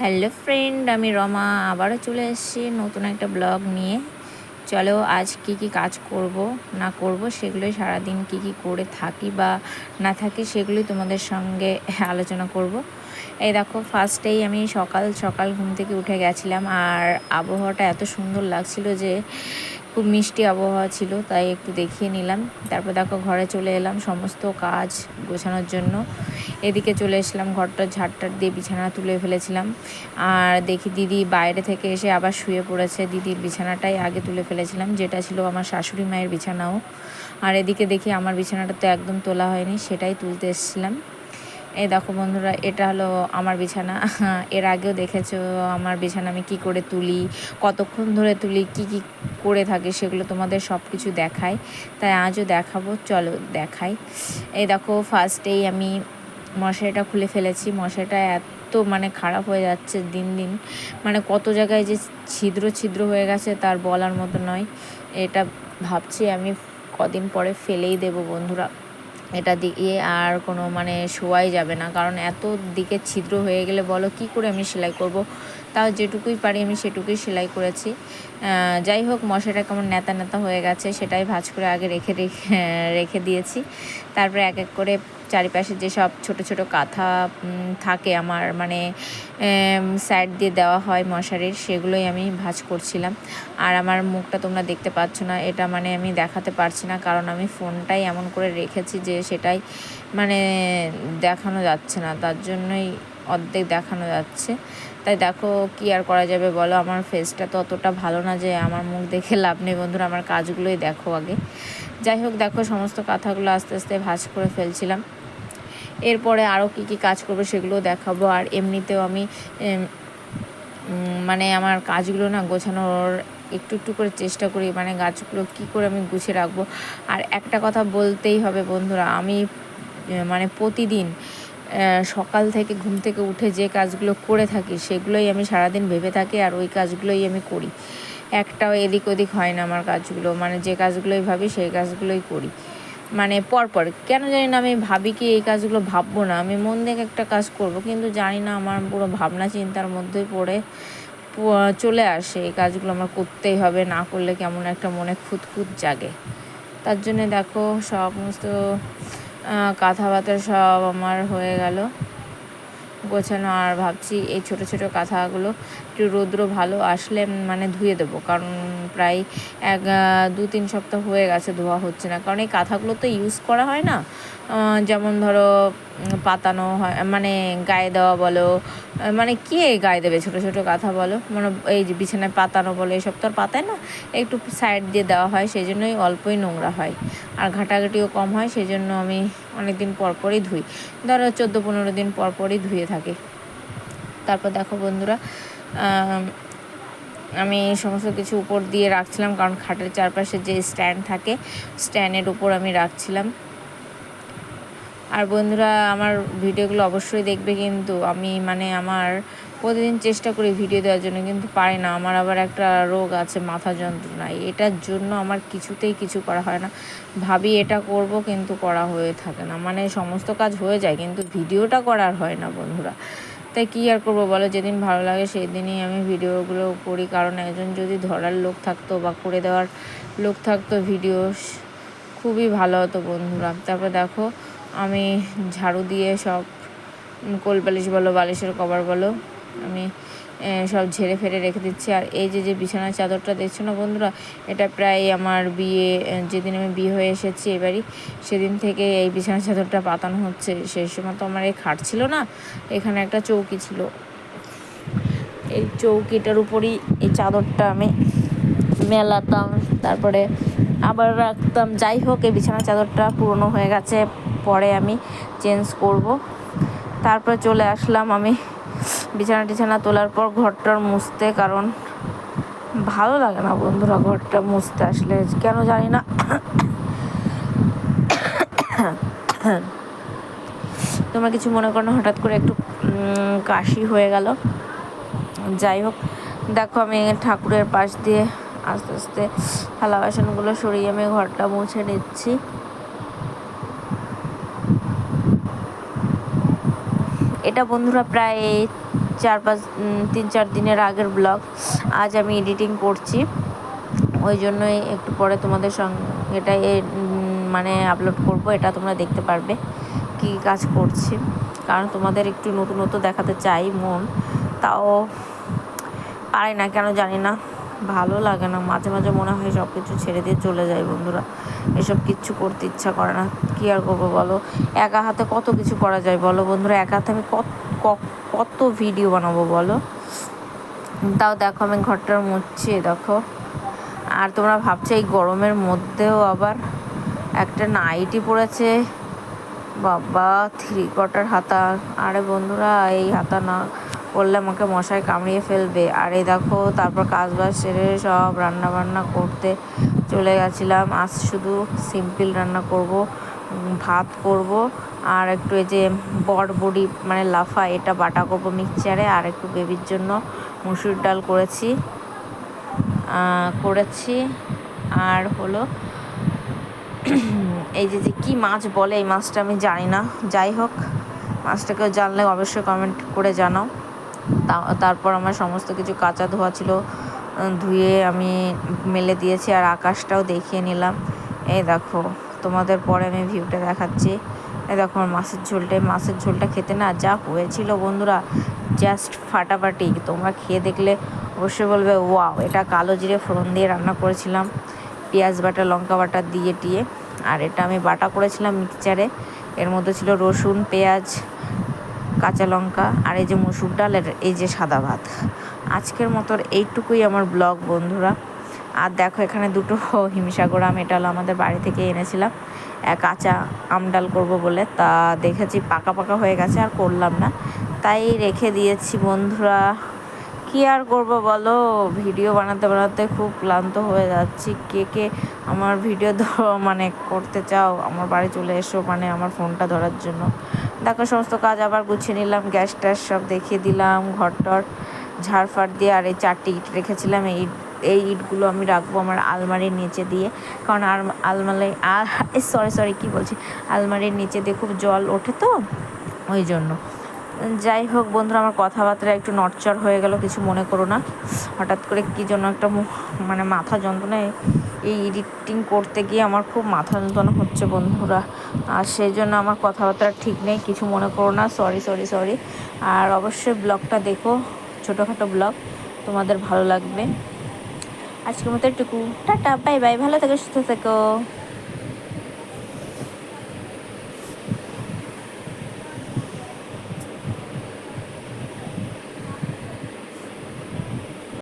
Hello friend, আমি রমা। আবারও চলে এসেছি নতুন একটা ব্লগ নিয়ে। চলো আজ কি কি কাজ করব, না করব, সেগুলোই সারাদিন কি কি করে থাকি বা না থাকি সেগুলোই তোমাদের সঙ্গে আলোচনা করব। এই দেখো ফার্স্টেই আমি সকাল সকাল ঘুম থেকে উঠে গেছিলাম, আর আবহাওয়াটা এত সুন্দর লাগছিল যে খুব মিষ্টি আবহাওয়া ছিল, তাই একটু দেখিয়ে নিলাম। তারপর দেখো ঘরে চলে এলাম সমস্ত কাজ গোছানোর জন্য। এদিকে চলে এসলাম ঘরটা ঝাড়টার দিয়ে বিছানা তুলে ফেলেছিলাম। আর দেখি দিদি বাইরে থেকে এসে আবার শুয়ে পড়েছে। দিদির বিছানাটাই আগে তুলে ফেলেছিলাম, যেটা ছিল আমার শাশুড়ি মায়ের বিছানাও। আর এদিকে দেখি আমার বিছানাটা তো একদম তোলা হয়নি, সেটাই তুলতে এসেছিলাম। এই দেখো বন্ধুরা, এটা হলো আমার বিছানা। এর আগেও দেখেছ আমার বিছানা আমি কি করে তুলি, কতক্ষণ ধরে তুলি, কি কি করে থাকি সেগুলো তোমাদের সব কিছু দেখাই। তাই আজও দেখাবো, চলো দেখাই। এই দেখো ফার্স্টেই আমি মশারিটা খুলে ফেলেছি। মশারিটা এত মানে খারাপ হয়ে যাচ্ছে দিন দিন। মানে কত জায়গায় যে ছিদ্র ছিদ্র হয়ে গেছে তার বলার মতো নয়। এটা ভাবছি আমি কদিন পরে ফেলেই দেব বন্ধুরা। এটা দিয়ে আর কোনো মানে শোয়াই যাবে না। কারণ এত দিকে ছিদ্র হয়ে গেলে বলো কি করে আমি সেলাই করব? তাও যেটুকুই পারি আমি সেটুকুই সেলাই করেছি। যাই হোক মশাটা কেমন নেতা নেতা হয়ে গেছে সেটাই ভাজ করে আগে রেখে রেখে রেখে দিয়েছি। তারপরে এক এক করে চারিপাশে যেসব ছোট ছোট কাঁথা থাকে আমার মানে সাইড দিয়ে দেওয়া হয় মশারির, সেগুলোই আমি ভাজ করছিলাম। আর আমার মুখটা তোমরা দেখতে পাচ্ছ না, এটা মানে আমি দেখাতে পারছি না, কারণ আমি ফোনটাই এমন করে রেখেছি যে সেটাই মানে দেখানো যাচ্ছে না, তার জন্যই অর্ধেক দেখানো যাচ্ছে। তাই দেখো কি আর করা যাবে বলো, আমার ফেসটা তো অতটা ভালো না যে আমার মুখ দেখে লাভ নেই বন্ধুরা, আমার কাজগুলোই দেখো আগে। যাই হোক, দেখো, সমস্ত কথাগুলো আস্তে আস্তে ভাজ করে ফেলছিলাম। এরপরে আরও কী কী কাজ করব সেগুলো দেখাবো। আর এমনিতেও আমি মানে আমার কাজগুলো না গোছানোর একটু একটু করে চেষ্টা করি মানে গাছগুলো কি করে আমি গুছিয়ে রাখব। আর একটা কথা বলতেই হবে বন্ধুরা, আমি মানে প্রতিদিন সকাল থেকে ঘুম থেকে উঠে যে কাজগুলো করে থাকি সেগুলোই আমি সারাদিন ভেবে থাকি আর ওই কাজগুলোই আমি করি। একটাও এদিক ওদিক হয় না আমার কাজগুলো মানে যে কাজগুলোই ভাবি সেই কাজগুলোই করি। মানে পরপর, কেন জানি না আমি ভাবি কি এই কাজগুলো ভাববো না। আমি মন দেখে একটা কাজ করব, কিন্তু জানি না আমার পুরো ভাবনা চিন্তার মধ্যে পড়ে চলে আসে এই কাজগুলো আমার করতেই হবে, না করলে কেমন একটা মনে খুঁত খুঁত জাগে। তার জন্যে দেখো সমস্ত কথাবার্তা সব আমার হয়ে গেল। গোছানো আর ভাবছি এই ছোট ছোট কাঁথাগুলো একটু রৌদ্র ভালো আসলে মানে ধুয়ে দেবো। কারণ প্রায় এক দু, তিন সপ্তাহ হয়ে গেছে ধোয়া হচ্ছে না। কারণ এই কাঁথাগুলো তো ইউজ করা হয় না যেমন ধরো পাতানো হয় মানে গায়ে দেওয়া বলো মানে কে গায়ে দেবে? ছোটো ছোটো কাঁথা বলো। মানে এই যে বিছানায় পাতানো বলো, এসব তো আর পাতায় না। একটু সাইড দিয়ে দেওয়া হয় সেই জন্যই অল্পই নোংরা হয়। আর ঘাটাঘাটিও কম হয় সেই জন্য আমি অনেক দিন পর পরই ধুই। ধরো চোদ্দ, পনেরো দিন পর পরই ধুয়ে থাকি। তারপর দেখো বন্ধুরা আমি সমস্ত কিছু উপর দিয়ে রাখছিলাম, কারণ খাটের চারপাশে যে স্ট্যান্ড থাকে, স্ট্যান্ডের উপর আমি রাখছিলাম। আর বন্ধুরা, আমার ভিডিওগুলো অবশ্যই দেখবে কিন্তু আমি মানে আমার প্রতিদিন চেষ্টা করি ভিডিও দেওয়ার জন্য, কিন্তু পারি না। আমার আবার একটা রোগ আছে, মাথা যন্ত্রণা। এটার জন্য আমার কিছুতেই কিছু করা হয় না। ভাবি এটা করব, কিন্তু করা হয়ে থাকে না। মানে সমস্ত কাজ হয়ে যায়, কিন্তু ভিডিওটা করার হয় না বন্ধুরা। তাই কী আর করব বলো? যেদিন ভালো লাগে সেই দিনই আমি ভিডিওগুলো করি। কারণ একজন যদি ধরার লোক থাকতো বা করে দেওয়ার লোক থাকতো, ভিডিও খুবই ভালো হতো বন্ধুরা। তারপর দেখো আমি ঝাড়ু দিয়ে সব কোল বালিশ বলো, বালিশের কভার বলো, আমি সব ঝেড়ে ফেড়ে রেখে দিচ্ছি। আর এই যে যে বিছানার চাদরটা দেখছ না বন্ধুরা, এটা প্রায় আমার বিয়ে যেদিন আমি বিয়ে হয়ে এসেছি এবারই, সেদিন থেকে এই বিছানার চাদরটা পাতানো হচ্ছে। সেই সময় তো আমার এই খাট ছিল না, এখানে একটা চৌকি ছিল। এই চৌকিটার উপরই এই চাদরটা আমি মেলাতাম, তারপরে আবার রাখতাম। যাই হোক, এই বিছানার চাদরটা পুরনো হয়ে গেছে। পরে আমি চেঞ্জ করব। তারপর চলে আসলাম আমি বিছানা টিছানা তোলার পর ঘরটার মুছতে, কারণ ভালো লাগে না বন্ধুরা ঘরটা মুছতে আসলে, কেন জানি না। তোমার কিছু মনে করো হঠাৎ করে একটু কাশি হয়ে গেল। যাই হোক, দেখো আমি ঠাকুরের পাশ দিয়ে আস্তে আস্তে থালা বাসনগুলো সরিয়ে আমি ঘরটা মুছে নিচ্ছি। এটা বন্ধুরা প্রায় চার পাঁচ তিন চার দিনের আগের ব্লগ আজ আমি এডিটিং করছি। ওই জন্যই একটু পরে তোমাদের সঙ্গে এটা মানে আপলোড করব। এটা তোমরা দেখতে পারবে কী কাজ করছি। কারণ তোমাদের একটু নতুন নতুন দেখাতে চাই মন। তাও পারি না, কেন জানি না। ভালো লাগে না। মাঝে মাঝে মনে হয় সব কিছু ছেড়ে দিয়ে চলে যায় বন্ধুরা। এসব কিচ্ছু করতে ইচ্ছা করে না। কী আর করব বলো? একা হাতে কত কিছু করা যায় বলো বন্ধুরা? একা হাতে আমি কত কত ভিডিও বানাবো বলো? তাও দেখো আমি ঘরটার মুছছি, দেখো। আর তোমরা ভাবছ এই গরমের মধ্যেও আবার একটা নাইটি পড়েছে? বাবা থ্রি কটার হাতা। আরে বন্ধুরা, এই হাতা না পরলে আমাকে মশায় কামড়িয়ে ফেলবে। আর এই দেখো, তারপর কাজ বাজ সেরে সব রান্না বান্না করতে চলে গেছিলাম। আজ শুধু সিম্পল রান্না করব, ভাত করব, আর একটু এই যে বড়বড়ি মানে লাফা, এটা বাটা করব মিক্সচারে, আর একটু বেবির জন্য মুসুর ডাল করেছি করেছি। আর হলো, এই যে যে কী মাছ বলে, এই মাছটা আমি জানি না। যাই হোক, মাছটাকেও জানলে অবশ্যই কমেন্ট করে জানাও। তারপর আমার সমস্ত কিছু কাঁচা ধোয়া ছিল ধুয়ে আমি মেলে দিয়েছি আর আকাশটাও দেখিয়ে নিলাম। এই দেখো, তোমাদের পরে আমি ভিউটা দেখাচ্ছি। এই দেখো, আমার মাছের ঝোলটা মাছের ঝোলটা খেতে না যা হয়েছিল বন্ধুরা জাস্ট ফাটাফাটি। তোমরা খেয়ে দেখলে অবশ্যই বলবে, ওয়াও, এটা কালো জিরে ফোড়ন দিয়ে রান্না করেছিলাম। পেঁয়াজ বাটা, লঙ্কা বাটা দিয়ে টিয়ে আর এটা আমি বাটা করেছিলাম মিক্সচারে। এর মধ্যে ছিল রসুন, পেঁয়াজ কাঁচা লঙ্কা আর এই যে মসুর ডাল আর এই যে সাদা ভাত। আজকের মতো এইটুকুই আমার ব্লগ, বন্ধুরা। আর দেখো, এখানে দুটো হিমসাগর আম, এটা হলো আমাদের বাড়ি থেকে এনেছিলাম। কাঁচা আম ডাল করব বলে। তা দেখেছি পাকা পাকা হয়ে গেছে, আর করলাম না। তাই রেখে দিয়েছি, বন্ধুরা। কি আর করব বলো? ভিডিও বানাতে বানাতে খুব ক্লান্ত হয়ে যাচ্ছি। কে কে আমার ভিডিও মানে করতে চাও, আমার বাড়ি চলে এসো মানে আমার ফোনটা ধরার জন্য। দেখো, সমস্ত কাজ আবার গুছিয়ে নিলাম, গ্যাস ট্যাস সব দেখিয়ে দিলাম, ঘর টর, ঝাড়ফাড় দিয়ে আর এই চারটি ইট রেখেছিলাম। এই এই ইটগুলো আমি রাখব আমার আলমারির নিচে দিয়ে। কারণ আর আলমারি সরি সরি কী বলছি? আলমারির নিচে দিয়ে খুব জল ওঠে তো, ওই জন্য। যাই হোক বন্ধুরা, আমার কথাবার্তা একটু নড়চড় হয়ে গেল, কিছু মনে করো না। হঠাৎ করে কী জন্য একটা মানে মাথা যন্ত্রণায় এই এডিটিং করতে গিয়ে আমার খুব মাথা যন্ত্রণা হচ্ছে বন্ধুরা। আর সেই জন্য আমার কথাবার্তা ঠিক নেই, কিছু মনে করো না সরি সরি সরি আর অবশ্যই ব্লগটা দেখো, ছোটোখাটো ব্লগ, তোমাদের ভালো লাগবে। আজকের মতো একটুকু টাটা বাই বাই ভালো থেকো, সুস্থ থেকো।